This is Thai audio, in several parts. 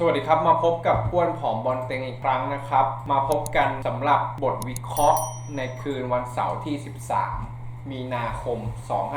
สวัสดีครับ มาพบกับพ้วนผอมบอลเต็งอีกครั้งนะครับ มาพบกันสำหรับบทวิเคราะห์ในคืนวันเสาร์ที่ 13 มีนาคม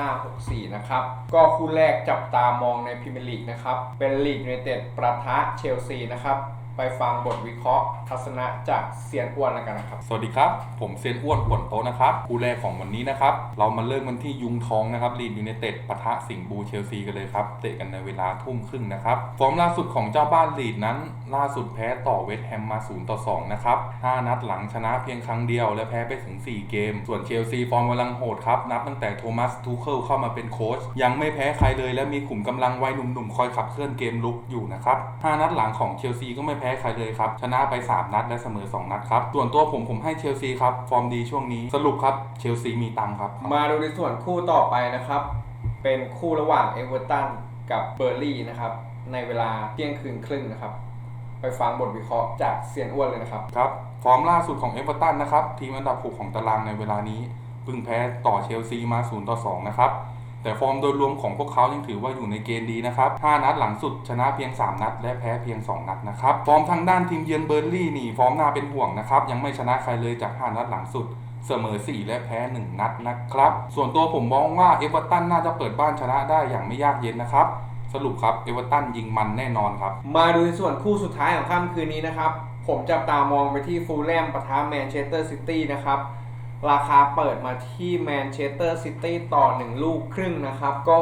2564 นะครับ ก็คู่แรกจับตามองในพรีเมียร์ลีกนะครับ เป็นลีกยูไนเต็ดประทะเชลซีนะครับ ไปฟังบทวิเคราะห์ ทัศนะจากเซียนอ้วนแล้วกันนะครับ สวัสดีครับ ผมเซียนอ้วนป่วนโตะนะครับคู่แรกของวันนี้นะครับ เรามาเริ่มกันที่ยุงทองนะครับลีดยูไนเต็ดปะทะสิงห์บูเชลซีกันเลยครับ เตะกันในเวลาทุ่มครึ่งนะครับ ฟอร์มล่าสุดของเจ้าบ้านลีดนั้น ล่าสุดแพ้ต่อเวสต์แฮมมา0ต่อ2นะครับ 5 นัดหลังชนะเพียงครั้งเดียว และแพ้ไปถึง 4 เกม ส่วนเชลซีฟอร์มกำลังโหดครับ นับตั้งแต่โทมัสทูเคิลเข้ามาเป็นโค้ชยังไม่แพ้ใครเลย และมีขุมกำลังวัยหนุ่มๆคอยขับเคลื่อนเกมลุกอยู่นะครับ 5 นัดหลังของเชลซีก็ไม่แพ้ใครเลยครับ ชนะไป 3 นัดและเสมอ 2 นัดครับ ส่วนตัวผมผมให้เชลซีครับ ฟอร์มดีช่วงนี้ สรุปครับ เชลซีมีตังค์ครับ มาดูในส่วนคู่ต่อไปนะครับ เป็นคู่ระหว่างเอเวอร์ตันกับเบอร์ลี่นะครับ ในเวลาเที่ยงคืนครึ่งนะครับ ไปฟังบทวิเคราะห์จากเซียนอ้วนเลยนะครับ ครับ ฟอร์มล่าสุดของเอเวอร์ตันนะครับ ทีมอันดับ 6 ของตารางในเวลานี้เพิ่งแพ้ต่อเชลซีมา0ต่อ2นะครับ แต่ฟอร์มโดยรวมของพวกเขายังถือว่าอยู่ในเกณฑ์ดีนะครับ 5 นัดหลังสุดชนะเพียง 3 นัด และแพ้เพียง 2 นัดนะครับ ฟอร์มทางด้านทีมเยือนเบอร์ลี่นี่ฟอร์มน่าเป็นห่วงนะครับ ยังไม่ชนะใครเลยจาก 5 นัดหลังสุดเสมอ 4 และแพ้ 1 นัดนะครับ ส่วนตัวผมมองว่าเอเวอร์ตันน่าจะเปิดบ้านชนะได้อย่างไม่ยากเย็นนะครับ สรุปครับเอเวอร์ตันยิงมันแน่นอนครับ มาดูในส่วนคู่สุดท้ายของค่ำคืนนี้นะครับ ผมจับตามองไปที่ฟูลแลมปะทะแมนเชสเตอร์ซิตี้นะครับ ราคาเปิดมาที่แมนเชสเตอร์ซิตี้ต่อ 1 ลูกครึ่งนะครับ ก็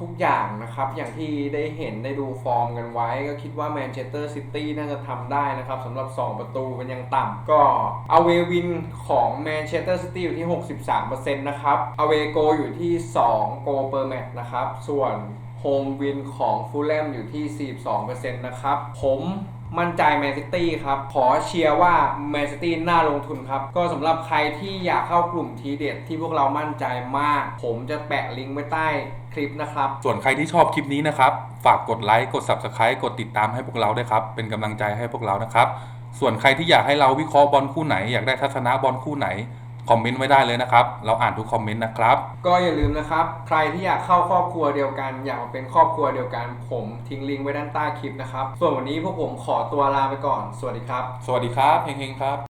ทุกอย่างนะครับ อย่างที่ได้เห็นได้ดูฟอร์มกันไว้ ก็คิดว่าแมนเชสเตอร์ซิตี้น่าจะทำได้นะครับสำหรับ 2 ประตูเป็นยังต่ำก็เอาเววินของแมนเชสเตอร์ซิตี้อยู่ที่ 63%นะครับเอาเวโกอยู่ที่ 2 โกเปอร์แมตนะครับ ส่วนโฮมวินของฟูลแลมอยู่ที่ 42%นะครับผม มั่นใจแมนซิตี้ครับ ขอเชียร์ว่าแมนซิตี้น่าลงทุนครับ ก็สำหรับใครที่อยากเข้ากลุ่มทีเด็ดที่พวกเรามั่นใจมาก ผมจะแปะลิงก์ไว้ใต้คลิปนะครับ ส่วนใครที่ชอบคลิปนี้นะครับ ฝากกดไลค์ กด Subscribe กดติดตามให้พวกเราด้วยครับ เป็นกำลังใจให้พวกเรานะครับ ส่วนใครที่อยากให้เราวิเคราะห์บอลคู่ไหน อยากได้ทัศนะบอลคู่ไหน คอมเมนต์ไว้ได้เลยนะครับ เราอ่านทุกคอมเมนต์นะครับ ก็อย่าลืมนะครับ ใครที่อยากเข้าครอบครัวเดียวกัน อยากมาเป็นครอบครัวเดียวกัน ผมทิ้งลิงก์ไว้ด้านใต้คลิปนะครับ ส่วนวันนี้พวกผมขอตัวลาไปก่อน สวัสดีครับ สวัสดีครับเฮงๆครับ